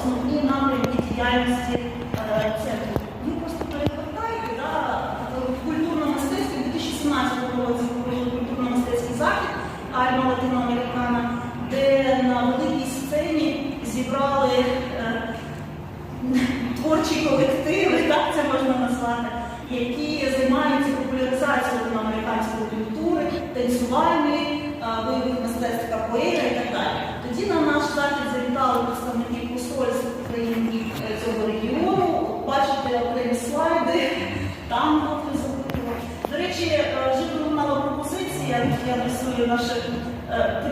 основні напрямки діяльності е, центру. Ви просто перегортайте, да, в культурно-мистецький 2017 році провели культурно-мистецький захід Альма Латиноамерикана, де на великій сцені зібрали е, творчі колективи, так це можна назвати, які займаються популяризацією латиноамериканської культури, танцювальної, там хто запитував. До речі, е, вже пролунала пропозиція, я адресую наше е.